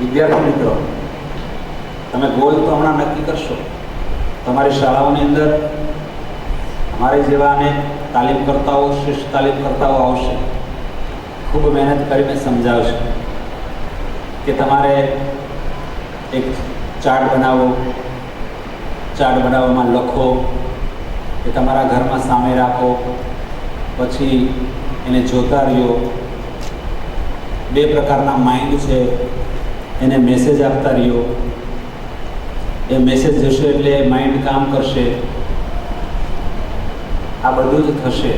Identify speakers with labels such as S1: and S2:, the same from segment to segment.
S1: વિદ્યાર્થી મિત્રો, તમે ગોલ તો હમણાં નક્કી કરશો. તમારી શાળાઓની અંદર અમારી જેવા અને તાલીમ કરતાઓ શિષ્ટ તાલીમ કરતાઓ આવશે. ખૂબ મહેનત કરીને સમજાવશે કે તમારે એક ચાર્ટ બનાવો, ચાર્ટ બનાવવામાં લખો, એ તમારા ઘરમાં સામે રાખો, પછી એને જોતા રહ્યો. બે પ્રકારના માઇન્ડ છે. એને મેસેજ આપતા રહ્યો. એ મેસેજ જશે એટલે માઇન્ડ કામ કરશે. આ બધું જ થશે.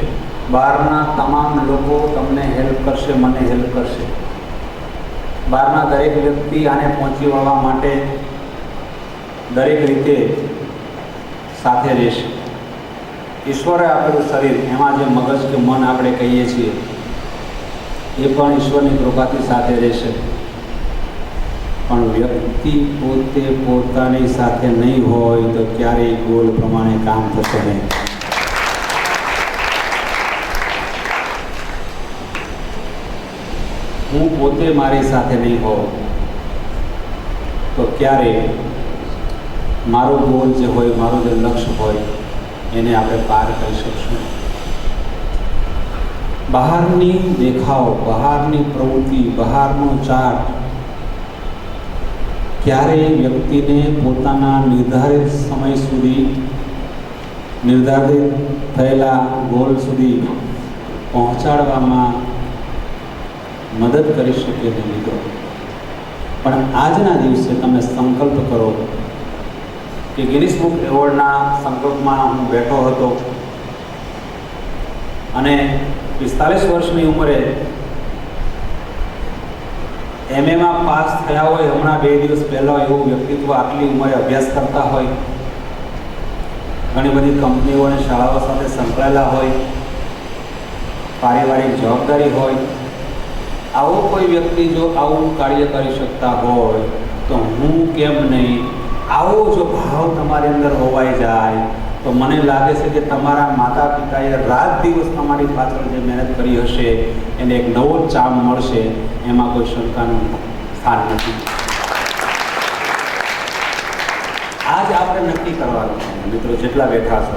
S1: બહારના તમામ લોકો તમને હેલ્પ કરશે, મને હેલ્પ કરશે. બહારના દરેક વ્યક્તિ આને પહોંચી વળવા માટે દરેક રીતે સાથે રહેશે. ઈશ્વરે આપેલું શરીર, એમાં જે મગજ કે મન આપણે કહીએ છીએ, એ પણ ઈશ્વરની કૃપાથી સાથે રહેશે. પણ વ્યક્તિ પોતે પોતાની સાથે નહીં હોય તો ક્યારેય ગોલ પ્રમાણે કામ થશે નહીં. હું પોતે મારી સાથે નહીં હોઉં તો ક્યારે મારો ગોલ જે હોય, મારું જે લક્ષ્ય હોય, એને આપણે પાર કરી શકશું? બહારની દેખાવ, બહારની પ્રવૃત્તિ, બહારનો ચાર્ટ ક્યારેય વ્યક્તિને પોતાના નિર્ધારિત સમય સુધી, નિર્ધારિત થયેલા ગોલ સુધી પહોંચાડવામાં મદદ કરી શકે નહીં મિત્રો. પણ આજના દિવસે તમે સંકલ્પ કરો કે ગિનિસ બુક એવોર્ડના સંકલ્પમાં હું બેઠો હતો અને પિસ્તાલીસ વર્ષની ઉંમરે એમએમાં પાસ થયા હોય, હમણાં બે દિવસ પહેલાં એવું વ્યક્તિત્વ આટલી ઉંમરે અભ્યાસ કરતા હોય, ઘણી બધી કંપનીઓ અને શાળાઓ સાથે સંકળાયેલા હોય, પારિવારિક જવાબદારી હોય, આવો કોઈ વ્યક્તિ જો આવું કાર્ય કરી શકતા હોય, તો હું કેમ નહીં? આવો જો ભાવ તમારી અંદર હોવાઈ જાય તો મને લાગે છે કે તમારા માતા પિતાએ રાત દિવસ તમારી પાછળ જે મહેનત કરી હશે, એને એક નવો ચામ મળશે, એમાં કોઈ શંકાનું સ્થાન નથી. આજ આપણે નક્કી કરવાનું છે, મિત્રો, જેટલા બેઠા છો,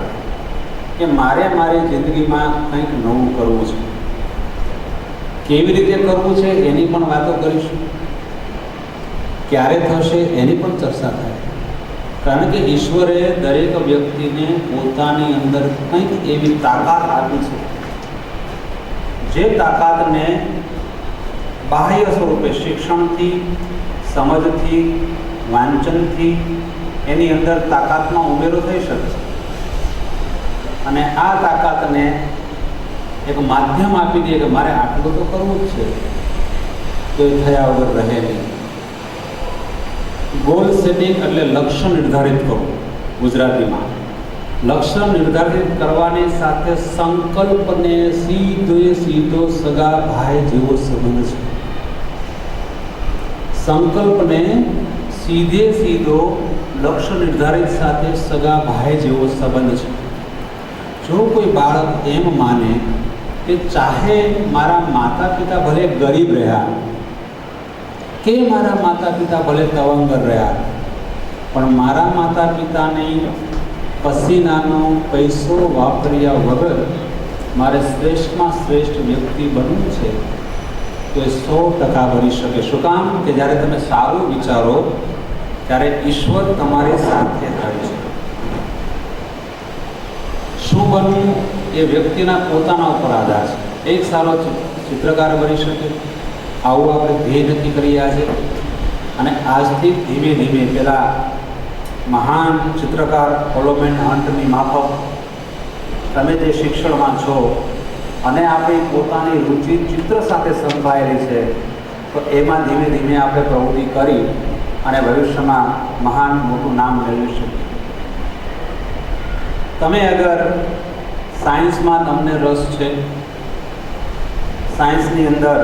S1: કે મારે મારી જિંદગીમાં કંઈક નવું કરવું છે. કેવી રીતે કરવું છે, એની પણ વાતો કરીશું. ક્યારે થશે, એની પણ ચર્ચા થાય. કારણ કે ઈશ્વરે દરેક વ્યક્તિને પોતાની અંદર કંઈક એવી તાકાત આપી છે. જે તાકાતને બાહ્ય સ્વરૂપે શિક્ષણથી, સમજથી, વાંચનથી એની અંદર તાકાતમાં ઉમેરો થઈ શકે છે. અને આ તાકાતને એક માધ્યમ આપી દે કે મારે આટલું તો કરવું જ છે. તો એ થયા વગર રહે નહીં. ગોલ સેટિંગ એટલે લક્ષ્ય નિર્ધારિત કરવું ગુજરાતીમાં. લક્ષ્ય નિર્ધારિત કરવાની સાથે સંકલ્પને સીધો સીધો સગા ભાઈ જેવો સંબંધ છે. સંકલ્પને સીધે સીધો લક્ષ્ય નિર્ધારિત સાથે સગા ભાઈ જેવો સંબંધ છે. જો કોઈ બાળક એમ માને કે ચાહે મારા માતા પિતા ભલે ગરીબ રહ્યા કે મારા માતા પિતા ભલે તવંગર રહ્યા. પણ મારા માતા પિતાની પસીનાનો પૈસો વાપર્યા વગર મારે શ્રેષ્ઠમાં શ્રેષ્ઠ વ્યક્તિ બનવું છે તો એ સો ટકા બની શકે. શું કામ? કે જ્યારે તમે સારું વિચારો, ત્યારે ઈશ્વર તમારી સાથે થાય છે. શું બનવું? એ વ્યક્તિના પોતાના ઉપર આધાર છે. એક સારો ચિત્રકાર બની શકે. આવું આપણે ધ્યેય નક્કી કરી રહ્યા છે. અને આજથી ધીમે ધીમે પેલા મહાન ચિત્રકાર ઓલોમેન હન્ટની માફક તમે જે શિક્ષણમાં છો અને આપણી પોતાની રુચિ ચિત્ર સાથે સંકળાયેલી છે, તો એમાં ધીમે ધીમે આપણે પ્રવૃત્તિ કરી અને ભવિષ્યમાં મહાન મોટું નામ મેળવી શકીએ. તમે અગર સાયન્સમાં તમને રસ છે, સાયન્સની અંદર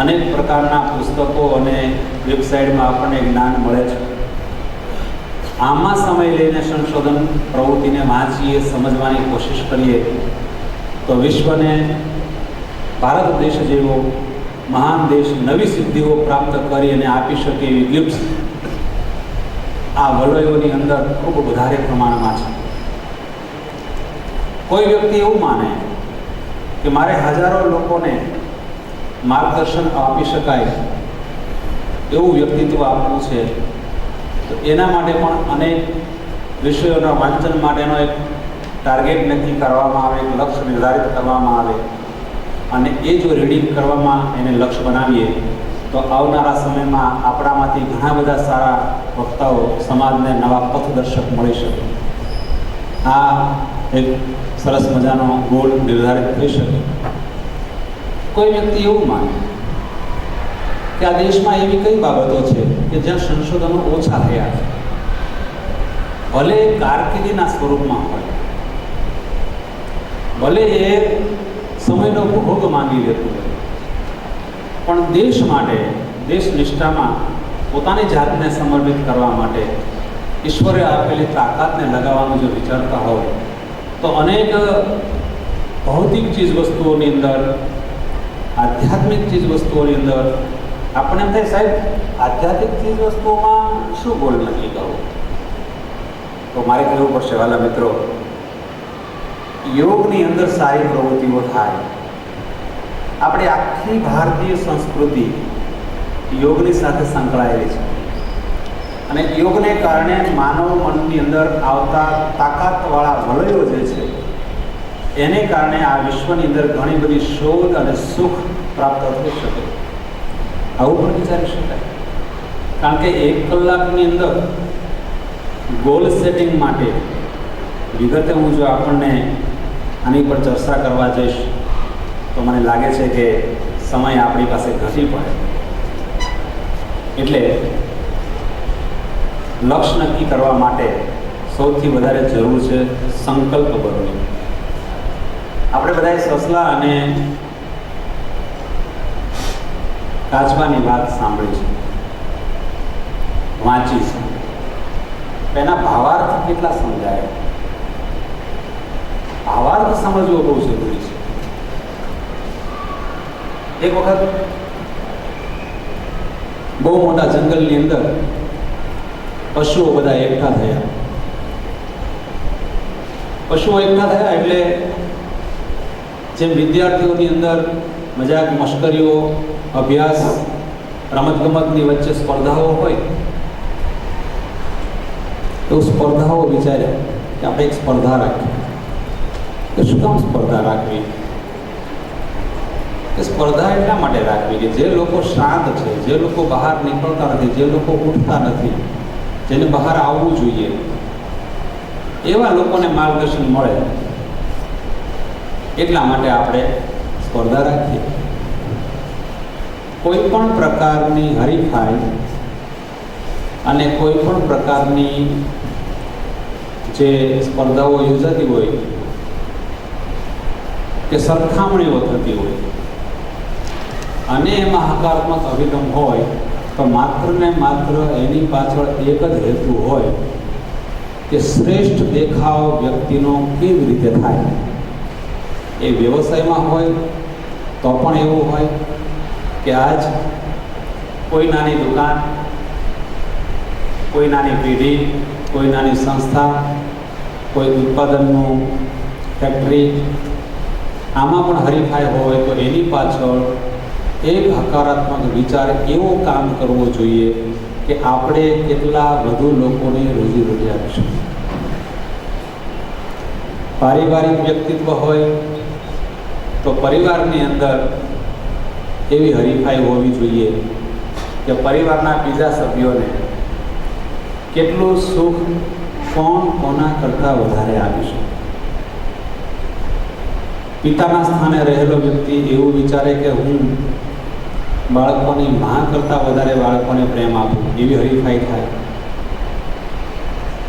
S1: અનેક પ્રકારના પુસ્તકો અને વેબસાઇટમાં આપણને જ્ઞાન મળે છે. આમાં સમય લઈને સંશોધન પ્રવૃત્તિને વાંચીએ, સમજવાની કોશિશ કરીએ, તો વિશ્વને ભારત દેશ જેવો મહાન દેશ નવી સિદ્ધિઓ પ્રાપ્ત કરી અને આપી શકે એવી ગિફ્ટ આ વલયોની અંદર ખૂબ વધારે પ્રમાણમાં છે. કોઈ વ્યક્તિ એવું માને કે મારે હજારો લોકોને માર્ગદર્શન આપી શકાય એવું વ્યક્તિત્વ આપવું છે. તો એના માટે પણ અનેક વિષયોના વાંચન માટેનો એક ટાર્ગેટ નક્કી કરવામાં આવે, એક લક્ષ્ય નિર્ધારિત કરવામાં આવે અને એ જો રીડિંગ કરવામાં એને લક્ષ્ય બનાવીએ, તો આવનારા સમયમાં આપણામાંથી ઘણા બધા સારા વક્તાઓ સમાજને નવા પથદર્શક મળી શકે. આ એક સરસ મજાનો ગોલ નિર્ધારિત થઈ શકે. કોઈ વ્યક્તિ એવું માને કે આ દેશમાં એવી કઈ બાબતો છે કે જ્યાં સંશોધનો ઓછા થયા છે? ભલે કારકિર્દીના સ્વરૂપમાં હોય, ભલે એ સમયનો ભોગ માંગી લેતું હોય, પણ દેશ માટે, દેશ નિષ્ઠામાં પોતાની જાતને સમર્પિત કરવા માટે ઈશ્વરે આપેલી તાકાતને લગાવવાનું જો વિચારતા હોય, તો અનેક ભૌતિક ચીજ વસ્તુઓની અંદર આધ્યાત્મિક ચીજ વસ્તુઓની અંદર આપણે એમ થાય સાહેબ, આધ્યાત્મિક ચીજ વસ્તુઓમાં શું ગોલ નક્કી કરવો? તો મારે કહેવું પડશે, વાલા મિત્રો, યોગની અંદર સારી પ્રવૃત્તિઓ થાય. આપણી આખી ભારતીય સંસ્કૃતિ યોગની સાથે સંકળાયેલી છે. અને યોગને કારણે માનવ મનની અંદર આવતા તાકાતવાળા વલયો જે છે, એને કારણે આ વિશ્વની અંદર ઘણી બધી શોધ અને સુખ પ્રાપ્ત થઈ શકે. આવું પણ વિચારી શકાય. કારણ કે એક કલાકની અંદર ગોલ સેટિંગ માટે વિગતે હું જો આપણને આની પર ચર્ચા કરવા જઈશ, તો મને લાગે છે કે સમય આપણી પાસે ઘટી પડે. એટલે લક્ષ્ય નક્કી કરવા માટે સૌથી વધારે જરૂર છે સંકલ્પ બનવું. આપણે બધાએ સસલા અને કાચબાની વાત સાંભળી છે. વાંચી છે. એના ભાવાર્થ કેટલા સમજાય? ભાવાર્થ સમજવો બહુ જરૂરી છે. એક વખત બહુ મોટા જંગલની અંદર પશુઓ બધા એકઠા થયા. પશુઓ એકઠા થયા એટલે જેમ વિદ્યાર્થીઓની અંદર મજાક, મશ્કરીઓ, અભ્યાસ, રમતગમતની વચ્ચે સ્પર્ધાઓ હોય એવું સ્પર્ધાઓ વિચાર્યા કે આપણે એક સ્પર્ધા રાખીએ કે શું કામ સ્પર્ધા રાખવી? કે સ્પર્ધા એટલા માટે રાખવી કે જે લોકો શાંત છે, જે લોકો બહાર નીકળતા નથી, જે લોકો ઉઠતા નથી, જેને બહાર આવવું જોઈએ, એવા લોકોને માર્ગદર્શન મળે. એટલા માટે આપણે સ્પર્ધા રાખીએ કોઈ પણ પ્રકારની હરીફાઈ અને કોઈ પણ પ્રકારની જે સ્પર્ધાઓ યોજાતી હોય કે સરખામણીઓ થતી હોય અને એમાં હકારાત્મક અભિગમ હોય, તો માત્ર ને માત્ર એની પાછળ એક જ હેતુ હોય કે શ્રેષ્ઠ દેખાવ વ્યક્તિનો કેવી રીતે થાય. એ વ્યવસાયમાં હોય તો પણ એવું હોય કે આજ કોઈ નાની દુકાન, કોઈ નાની પેઢી, કોઈ નાની સંસ્થા, કોઈ ઉત્પાદનનું ફેક્ટરી, આમાં પણ હરીફાઈ હોય તો એની પાછળ એક હકારાત્મક વિચાર એવો કામ કરવો જોઈએ કે આપણે કેટલા વધુ લોકોને રોજીરોટી આપીશું. પારિવારિક વ્યક્તિત્વ હોય તો પરિવારની અંદર એવી હરીફાઈ હોવી જોઈએ કે પરિવારના બીજા સભ્યોને કેટલું સુખ કોણ કોના કરતાં વધારે આપીશું પિતાના સ્થાને રહેલો વ્યક્તિ એવું વિચારે કે હું બાળકોની માં કરતાં વધારે બાળકોને પ્રેમ આપું, એવી હરીફાઈ થાય.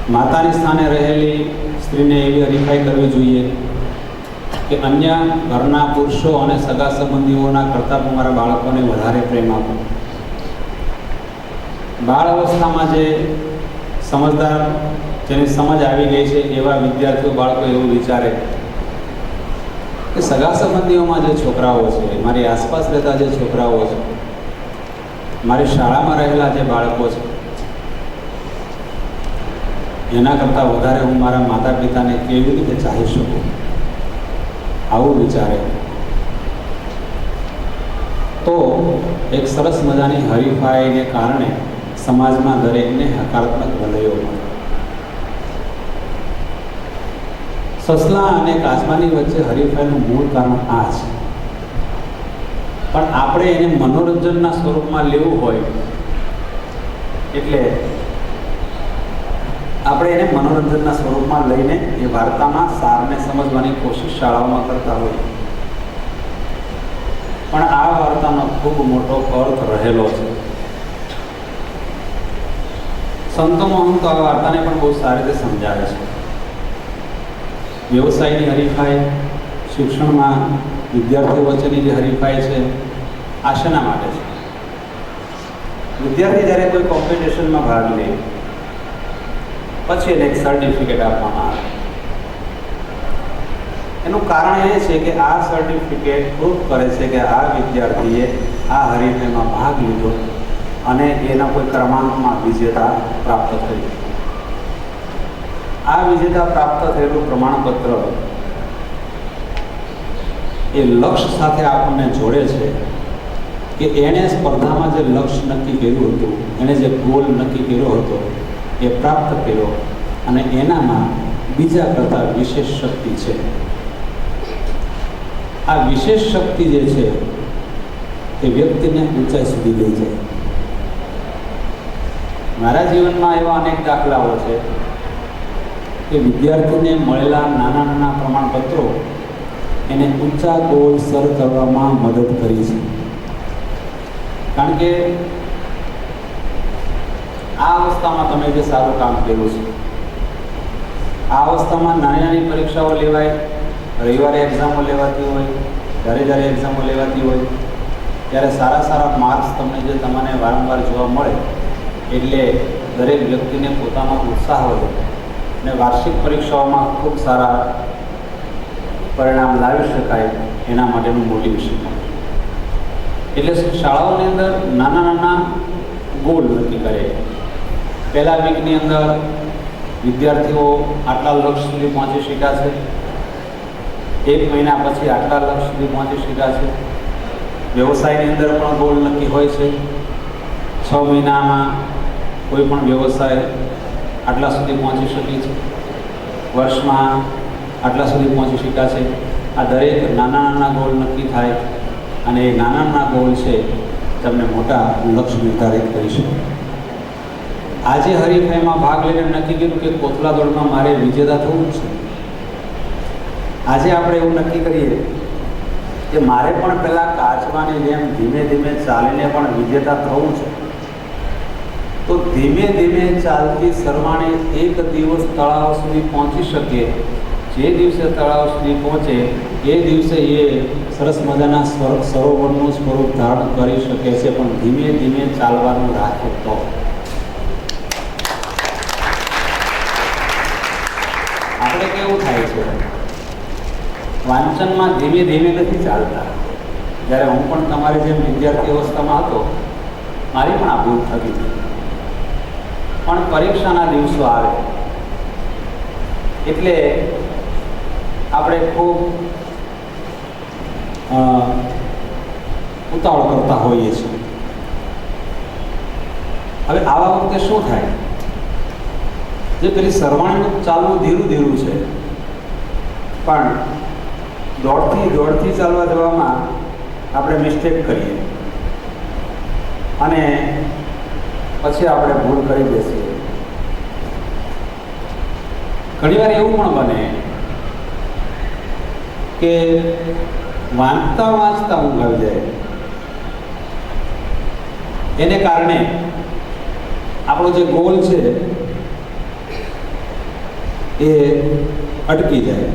S1: માતાની સ્થાને રહેલી સ્ત્રીને એવી હરીફાઈ કરવી જોઈએ કે અન્ય ઘરના પુરુષો અને સગા સંબંધીઓના કરતાં પણ મારા બાળકોને વધારે પ્રેમ આપું. બાળ અવસ્થામાં જે સમજદાર, જેની સમજ આવી ગઈ છે, એવા વિદ્યાર્થીઓ બાળકો એવું વિચારે કે સગા સંબંધીઓમાં જે છોકરાઓ છે, મારી આસપાસ રહેતા જે છોકરાઓ છે, મારી શાળામાં રહેલા જે બાળકો છે, એના કરતાં વધારે હું મારા માતા પિતાને કેવી રીતે ચાહી શકું? આવું વિચારે. તો એક સરસ મજાની હરીફાઈને કારણે સમાજમાં દરેકને હકારાત્મક વલયો સસલા અને કાચબાની વચ્ચે હરીફાઈનું મૂળ કારણ આ છે. પણ આપણે એને મનોરંજનના સ્વરૂપમાં લેવું હોય, એટલે આપણે એને મનોરંજનના સ્વરૂપમાં લઈને એ વાર્તામાં સારને સમજવાની કોશિશ શાળાઓમાં કરતા હોઈએ. પણ આ વાર્તાનો ખૂબ મોટો અર્થ રહેલો છે. સંતો મહંતો આ વાર્તાને પણ બહુ સારી રીતે સમજાવે છે. વ્યવસાયની હરીફાઈ, શિક્ષણમાં વિદ્યાર્થીઓ વચ્ચેની જે હરીફાઈ છે, આ શેના માટે છે? વિદ્યાર્થી જ્યારે કોઈ કોમ્પિટિશનમાં ભાગ લે પછી એને એક સર્ટિફિકેટ આપવામાં આવે. એનું કારણ એ છે કે આ સર્ટિફિકેટ પ્રૂફ કરે છે કે આ વિદ્યાર્થીએ આ હરીફાઈમાં ભાગ લીધો અને એના કોઈ ક્રમાંકમાં વિજેતા પ્રાપ્ત થઈ. આ વિજેતા પ્રાપ્ત થયેલું પ્રમાણપત્ર એ લક્ષ્ય સાથે આપણને જોડે છે કે એણે સ્પર્ધામાં જે લક્ષ્ય નક્કી કર્યું હતું, એણે જે ગોલ નક્કી કર્યો હતો એ પ્રાપ્ત કર્યો અને એનામાં બીજા કરતાં વિશેષ શક્તિ છે. આ વિશેષ શક્તિ જે છે, એ વ્યક્તિને ઊંચાઈ સુધી લઈ જાય. મારા જીવનમાં એવા અનેક દાખલાઓ છે કે વિદ્યાર્થીને મળેલા નાના નાના પ્રમાણપત્રો એને ઊંચા ગોલ સર કરવામાં મદદ કરી છે. કારણ કે આ અવસ્થામાં તમે જે સારું કામ કર્યું છે, આ અવસ્થામાં નાની નાની પરીક્ષાઓ લેવાય, રવિવારે એક્ઝામો લેવાતી હોય ઘરે ઘરે એક્ઝામો લેવાતી હોય, ત્યારે સારા સારા માર્ક્સ તમને જે તમને વારંવાર જોવા મળે, એટલે દરેક વ્યક્તિને પોતાનો ઉત્સાહ વધે અને વાર્ષિક પરીક્ષાઓમાં ખૂબ સારા પરિણામ લાવી શકાય, એના માટેનું મોટિવેશન એટલે શાળાઓની અંદર નાના નાના ગોલ નક્કી કરે. પહેલા વીકની અંદર વિદ્યાર્થીઓ આટલા લક્ષ્ય સુધી પહોંચી શક્યા છે. એક મહિના પછી આટલા લક્ષ સુધી પહોંચી શક્યા છે. વ્યવસાયની અંદર પણ ગોલ નક્કી હોય છે. છ મહિનામાં કોઈ પણ વ્યવસાય આટલા સુધી પહોંચી શકી છે. વર્ષમાં આટલા સુધી પહોંચી શક્યા છે. આ દરેક નાના નાના ગોલ નક્કી થાય અને એ નાના નાના ગોલ છે, તમને મોટા લક્ષ્ય નિર્ધારિત કરી શકે. આજે હરીફાઈમાં ભાગ લઈને નક્કી કર્યું કે કોથલા દોડમાં મારે વિજેતા થવું છે. આજે આપણે એવું નક્કી કરીએ કે મારે પણ પહેલાં કાચવાની જેમ ધીમે ધીમે ચાલીને પણ વિજેતા થવું છે. તો ધીમે ધીમે ચાલતી સરવાણે એક દિવસ તળાવ સુધી પહોંચી શકે જે દિવસે તળાવ સુધી પહોંચે, એ દિવસે એ સરસ મજાના સ્વર સરોવરનું સ્વરૂપ ધારણ કરી શકે છે, પણ ધીમે ધીમે ચાલવાનું રાખે તો આપણે કેવું થાય છે વાંચનમાં ધીમે ધીમે નથી ચાલતા. જ્યારે હું પણ તમારી જેમ વિદ્યાર્થી અવસ્થામાં હતો, મારી પણ આ ભૂલ થતી હતી. પણ પરીક્ષાના દિવસો આવે. એટલે આપણે ખૂબ ઉતાવળ કરતા હોઈએ છીએ. હવે આવા વખતે શું થાય? જે પેલી સરવાણીનું ચાલવું ધીરું ધીરું છે પણ દોડથી દોડથી ચાલવા જવામાં આપણે મિસ્ટેક કરીએ. અને પછી આપણે ભૂલ કરી બેસીએ. ઘણીવાર એવું પણ બને કે વાંચતા વાંચતા ઊંઘ આવી જાય. એને કારણે આપણો જે ગોલ છે એ અટકી જાય.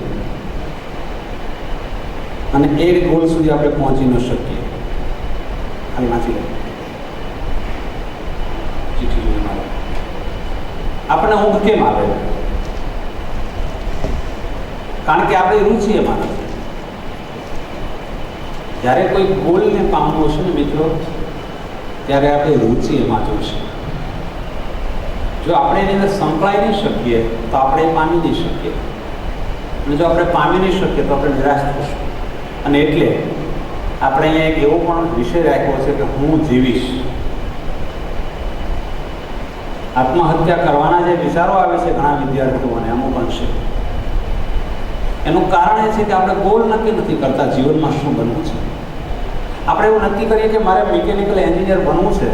S1: અને એ ગોલ સુધી આપણે પહોંચી ન શકીએ. ખાલી વાંચી મારે. આપણને ઊંઘ કેમ આવે? કારણ કે આપણે રુચિ એમાં જ્યારે કોઈ ગોલને પામવું છે ને મિત્રો, ત્યારે આપણે રુચિ એમાં જોઈશે જો આપણે એની અંદર સંકળાઈ નહીં શકીએ, તો આપણે પામી નહીં શકીએ. અને જો આપણે પામી નહીં શકીએ, તો આપણે નિરાશ થઈશું અને એટલે આપણે અહીંયા એક એવો પણ વિષય રાખ્યો છે કે હું જીવીશ. આત્મહત્યા કરવાના જે વિચારો આવે છે ઘણા વિદ્યાર્થીઓને અમુક અંશે. એનું કારણ એ છે કે આપણે ગોલ નક્કી નથી કરતા જીવનમાં શું બનવું છે. આપણે એવું નક્કી કરીએ કે મારે મિકેનિકલ એન્જિનિયર બનવું છે.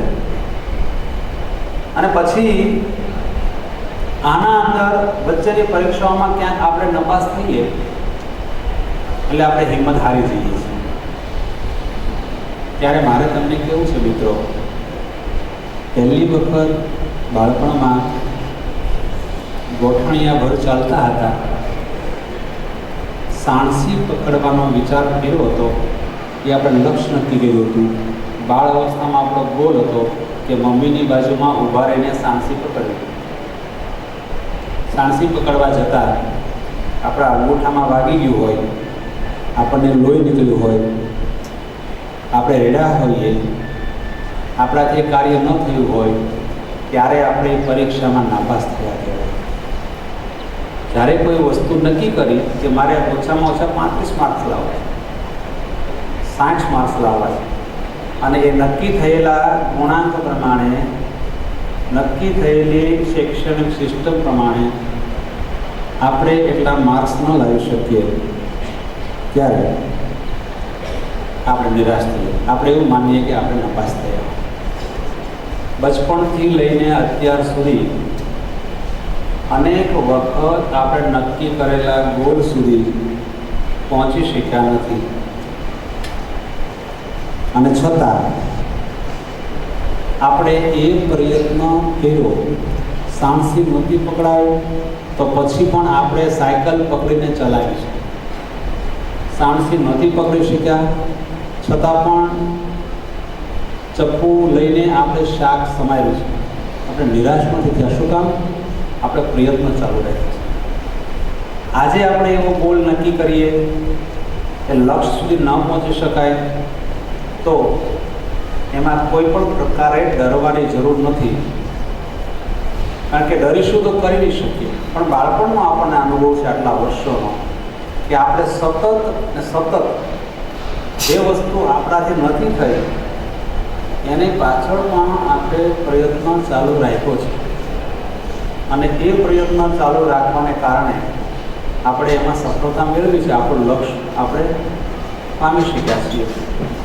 S1: અને પછી આના અંદર વચ્ચેની પરીક્ષાઓમાં ક્યાંક આપણે નપાસ થઈએ એટલે આપણે હિંમત હારી જઈએ છીએ. ત્યારે મારે તમને કેવું છે મિત્રો? પહેલી વખત બાળપણમાં ગોઠણિયા ભર ચાલતા હતા. સાણસી પકડવાનો વિચાર કર્યો હતો એ આપણે લક્ષ્ય નક્કી કર્યું હતું. બાળ અવસ્થામાં આપણો ગોલ હતો કે મમ્મીની બાજુમાં ઊભા રહીને સાણસી પકડવી. સાણસી પકડવા જતાં આપણા અંગૂઠામાં વાગી ગયું હોય આપણને લોહી નીકળ્યું હોય, આપણે રેડા હોઈએ, આપણાથી કાર્ય ન થયું હોય, ત્યારે આપણે પરીક્ષામાં નાપાસ થયા કહેવાય. જ્યારે કોઈ વસ્તુ નક્કી કરી કે મારે ઓછામાં ઓછા પાંત્રીસ માર્ક્સ લાવવા સાઠ માર્ક્સ લાવવા અને એ નક્કી થયેલા ગુણાંક પ્રમાણે, નક્કી થયેલી શૈક્ષણિક સિસ્ટમ પ્રમાણે આપણે એટલા માર્ક્સ ન લાવી શકીએ. ત્યારે આપણે નિરાશ થઈએ. આપણે એવું માનીએ કે આપણે નપાસ થયા. બચપણથી લઈને અત્યાર સુધી અનેક વખત આપણે નક્કી કરેલા ગોલ સુધી પહોંચી શક્યા નથી. અને છતાં આપણે એ પ્રયત્ન કર્યો. સાંસી નહોતી પકડાયો, તો પછી પણ આપણે સાયકલ પકડીને ચલાવી છે સાણસી નથી પકડી શક્યા. છતાં પણ ચપ્પુ લઈને આપણે શાક સમાયેલું છે. આપણે નિરાશ નથી થયા. શું કામ? આપણે પ્રયત્ન ચાલુ રાખ્યા છે. આજે આપણે એવો ગોલ નક્કી કરીએ કે લક્ષ્ય સુધી ન પહોંચી શકાય તો એમાં કોઈ પણ પ્રકારે ડરવાની જરૂર નથી. કારણ કે ડરીશું તો કરી નહીં શકીએ. પણ બાળપણનો આપણને અનુભવ છે આટલા વર્ષોનો. કે આપણે સતત ને સતત જે વસ્તુ આપણાથી નથી થઈ, એની પાછળ પણ આપણે પ્રયત્ન ચાલુ રાખ્યો છે. અને એ પ્રયત્ન ચાલુ રાખવાને કારણે આપણે એમાં સફળતા મેળવી છે. આપણું લક્ષ્ય આપણે પામી શક્યા છીએ.